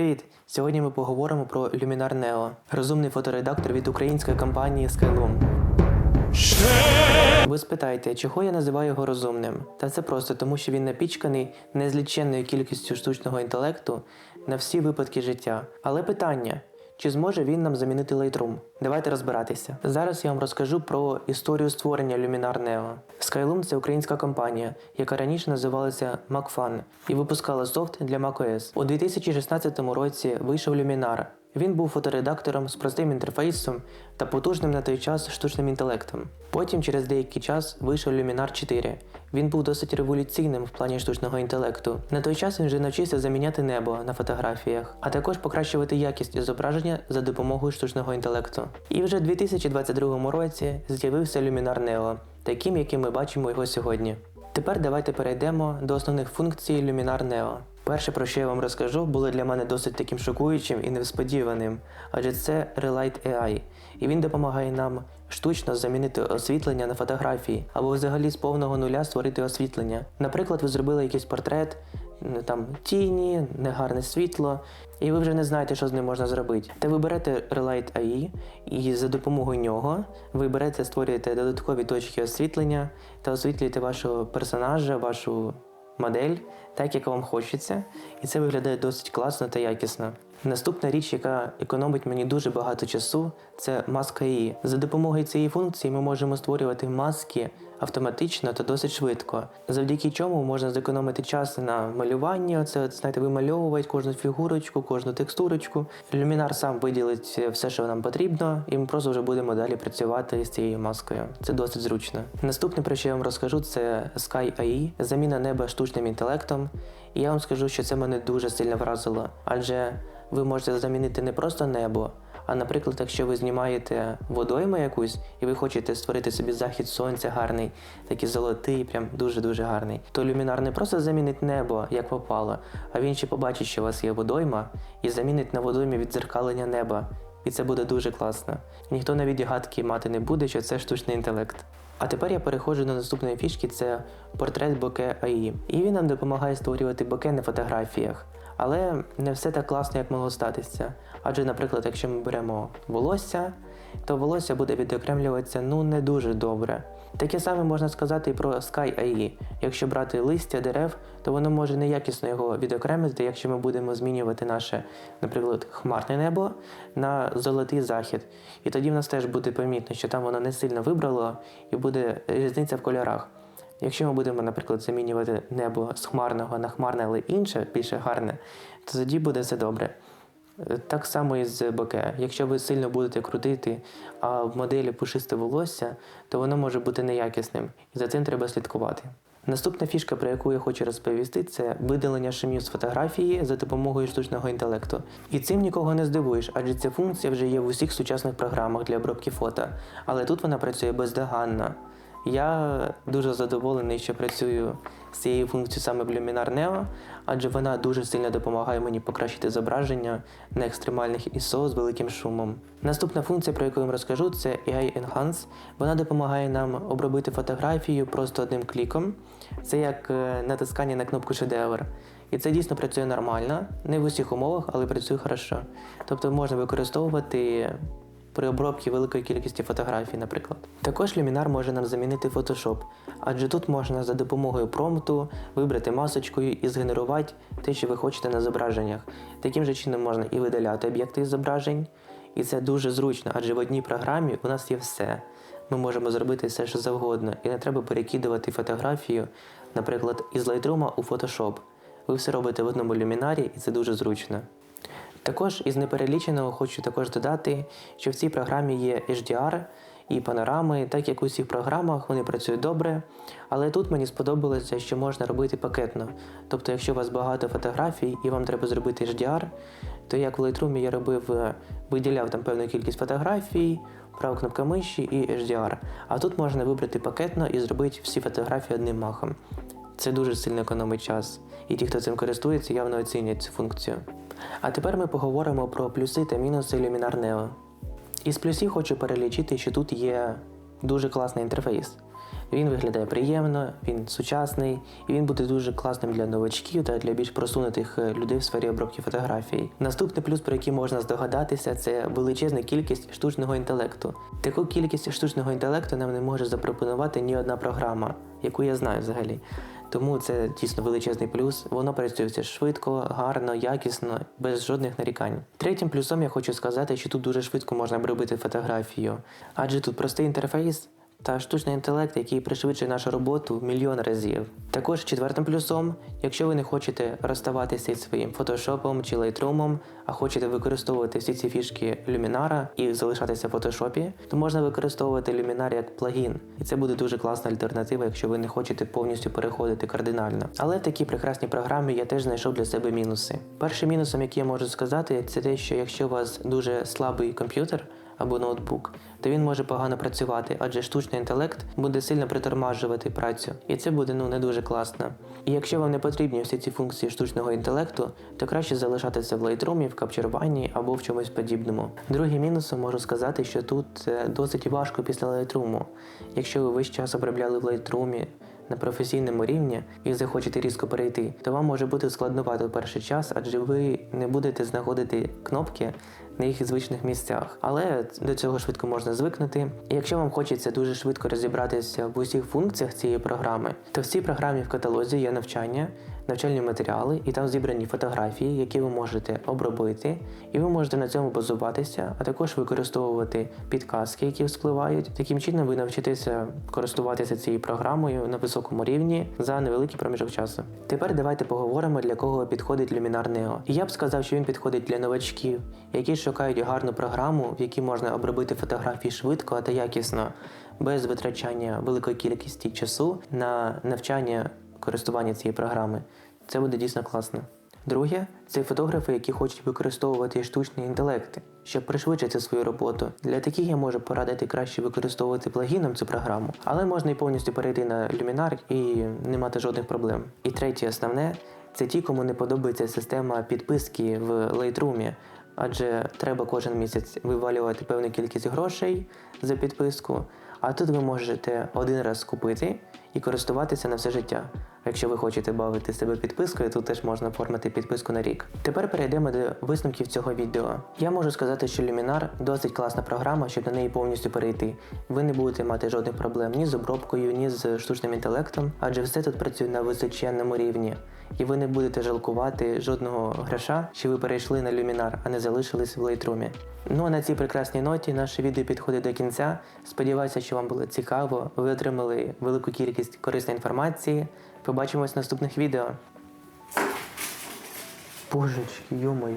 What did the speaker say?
Привіт! Сьогодні ми поговоримо про Luminar Neo, розумний фоторедактор від української компанії Skylum. Ви спитаєте, чого я називаю його розумним? Та це просто тому, що він напічканий незліченною кількістю штучного інтелекту на всі випадки життя. Але питання. Чи зможе він нам замінити Lightroom? Давайте розбиратися. Зараз я вам розкажу про історію створення Luminar Neo. Skyloom – це українська компанія, яка раніше називалася MacFun і випускала софт для macOS. У 2016 році вийшов Luminar. Він був фоторедактором з простим інтерфейсом та потужним на той час штучним інтелектом. Потім, через деякий час, вийшов Luminar 4. Він був досить революційним в плані штучного інтелекту. На той час він вже навчився заміняти небо на фотографіях, а також покращувати якість зображення за допомогою штучного інтелекту. І вже в 2022 році з'явився Luminar Neo, таким, яким ми бачимо його сьогодні. Тепер давайте перейдемо до основних функцій Luminar Neo. Перше, про що я вам розкажу, було для мене досить таким шокуючим і несподіваним, адже це Relight AI, і він допомагає нам штучно замінити освітлення на фотографії, або взагалі з повного нуля створити освітлення. Наприклад, ви зробили якийсь портрет, там тіні, негарне світло, і ви вже не знаєте, що з ним можна зробити. Та ви берете Relight AI, і за допомогою нього ви берете, створюєте додаткові точки освітлення та освітлюєте вашого персонажа, вашу модель так, як вам хочеться, і це виглядає досить класно та якісно. Наступна річ, яка економить мені дуже багато часу, це маска І За допомогою цієї функції ми можемо створювати маски автоматично та досить швидко, завдяки чому можна зекономити час на малюванні. Оце от, знаєте, вимальовувати кожну фігурочку, кожну текстурочку. Люмінар сам виділить все, що нам потрібно, і ми просто вже будемо далі працювати з цією маскою. Це досить зручно. Наступне, про що я вам розкажу, це Sky AI, заміна неба штучним інтелектом. І я вам скажу, що це мене дуже сильно вразило, адже ви можете замінити не просто небо. А наприклад, якщо ви знімаєте водойму якусь і ви хочете створити собі захід сонця гарний, такий золотий, прям дуже-дуже гарний, то люмінар не просто замінить небо, як попало, а він ще побачить, що у вас є водойма, і замінить на водоймі відзеркалення неба. І це буде дуже класно. Ніхто навіть гадки мати не буде, що це штучний інтелект. А тепер я переходжу до наступної фішки: це портрет боке AI. І він нам допомагає створювати боке на фотографіях. Але не все так класно, як могло статися. Адже, наприклад, якщо ми беремо волосся, то волосся буде відокремлюватися ну не дуже добре. Таке саме можна сказати і про Sky AI. Якщо брати листя дерев, то воно може неякісно його відокремити, якщо ми будемо змінювати наше, наприклад, хмарне небо на золотий захід. І тоді в нас теж буде помітно, що там воно не сильно вибрало і буде різниця в кольорах. Якщо ми будемо, наприклад, замінювати небо з хмарного на хмарне, але інше, більше гарне, то тоді буде все добре. Е, Так само і з боке. Якщо ви сильно будете крутити, а в моделі пушисте волосся, то воно може бути неякісним, і за цим треба слідкувати. Наступна фішка, про яку я хочу розповісти, це видалення шумів з фотографії за допомогою штучного інтелекту. І цим нікого не здивуєш, адже ця функція вже є в усіх сучасних програмах для обробки фото, але тут вона працює бездоганно. Я дуже задоволений, що працюю з цією функцією саме в Luminar Neo, адже вона дуже сильно допомагає мені покращити зображення на екстремальних ISO з великим шумом. Наступна функція, про яку я вам розкажу, це AI Enhance. Вона допомагає нам обробити фотографію просто одним кліком. Це як е, натискання на кнопку шедевр. І це дійсно працює нормально, не в усіх умовах, але працює хорошо. Тобто можна використовувати при обробці великої кількості фотографій, наприклад. Також Luminar може нам замінити Photoshop, адже тут можна за допомогою промпту вибрати масочкою і згенерувати те, що ви хочете на зображеннях. Таким же чином можна і видаляти об'єкти із зображень, і це дуже зручно, адже в одній програмі у нас є все. Ми можемо зробити все, що завгодно, і не треба перекидувати фотографію, наприклад, із Lightroom у Photoshop. Ви все робите в одному люмінарі, і це дуже зручно. Також із непереліченого хочу також додати, що в цій програмі є HDR і панорами, так як у всіх програмах вони працюють добре. Але тут мені сподобалося, що можна робити пакетно. Тобто, якщо у вас багато фотографій і вам треба зробити HDR, то як в Lightroom я робив, е, виділяв там певну кількість фотографій, права кнопка миші і HDR. А тут можна вибрати пакетно і зробити всі фотографії одним махом. Це дуже сильно економить час, і ті, хто цим користується, явно оцінять цю функцію. А тепер ми поговоримо про плюси та мінуси Luminar Neo. Із плюсів хочу перелічити, що тут є дуже класний інтерфейс. Він виглядає приємно, він сучасний і він буде дуже класним для новачків та для більш просунутих е, людей в сфері обробки фотографій. Наступний плюс, про який можна здогадатися, це величезна кількість штучного інтелекту. Таку кількість штучного інтелекту нам не може запропонувати ні одна програма, яку я знаю взагалі. Тому це дійсно величезний плюс. Воно працюється швидко, гарно, якісно, без жодних нарікань. Третім плюсом я хочу сказати, що тут дуже швидко можна робити фотографію, адже тут простий інтерфейс. Та штучний інтелект, який пришвидшує нашу роботу мільйон разів. Також четвертим плюсом, якщо ви не хочете розставатися із своїм фотошопом чи лайтрумом, а хочете використовувати всі ці фішки Luminara і залишатися в фотошопі, то можна використовувати Luminar як плагін, і це буде дуже класна альтернатива, якщо ви не хочете повністю переходити кардинально. Але в такій прекрасній програмі я теж знайшов для себе мінуси. Першим мінусом, який я можу сказати, це те, що якщо у вас дуже слабий комп'ютер або ноутбук, то він може погано працювати, адже штучний інтелект буде сильно притормажувати працю, і це буде ну не дуже класно. І якщо вам не потрібні всі ці функції штучного інтелекту, то краще залишатися в Lightroom, в капчуруванні або в чомусь подібному. Другим мінусом можу сказати, що тут е, досить важко після Lightroom. Якщо ви весь час обробляли в Lightroom, на професійному рівні і захочете різко перейти, то вам може бути складновато перший час, адже ви не будете знаходити кнопки на їх звичних місцях. Але до цього швидко можна звикнути. І якщо вам хочеться дуже швидко розібратися в усіх функціях цієї програми, то в цій програмі в каталозі є навчання, навчальні матеріали, і там зібрані фотографії, які ви можете обробити, і ви можете на цьому базуватися, а також використовувати підказки, які вспливають. Таким чином ви навчитеся користуватися цією програмою на високому рівні за невеликий проміжок часу. Тепер давайте поговоримо, для кого підходить Luminar Neo. Я б сказав, що він підходить для новачків, які шукають гарну програму, в якій можна обробити фотографії швидко та якісно, без витрачання великої кількості часу на навчання користування цієї програми. Це буде дійсно класно. Друге, це фотографи, які хочуть використовувати штучний інтелект, щоб пришвидшити свою роботу. Для таких я можу порадити краще використовувати плагіном цю програму, але можна і повністю перейти на Luminar і не мати жодних проблем. І третє, основне, це ті, кому не подобається система підписки в Lightroom, адже треба кожен місяць вивалювати певну кількість грошей за підписку. А тут ви можете один раз купити і користуватися на все життя. Якщо ви хочете бавити себе підпискою, тут теж можна оформити підписку на рік. Тепер перейдемо до висновків цього відео. Я можу сказати, що Luminar досить класна програма, щоб на неї повністю перейти. Ви не будете мати жодних проблем ні з обробкою, ні з штучним інтелектом, адже все тут працює на височенному рівні. І ви не будете жалкувати жодного гроша, що ви перейшли на Luminar, а не залишились в Lightroom. Ну а на цій прекрасній ноті наше відео підходить до кінця. Сподіваюся, що вам було цікаво. Ви отримали велику кількість корисної інформації. Побачимось в наступних відео. Божечки, йомаю.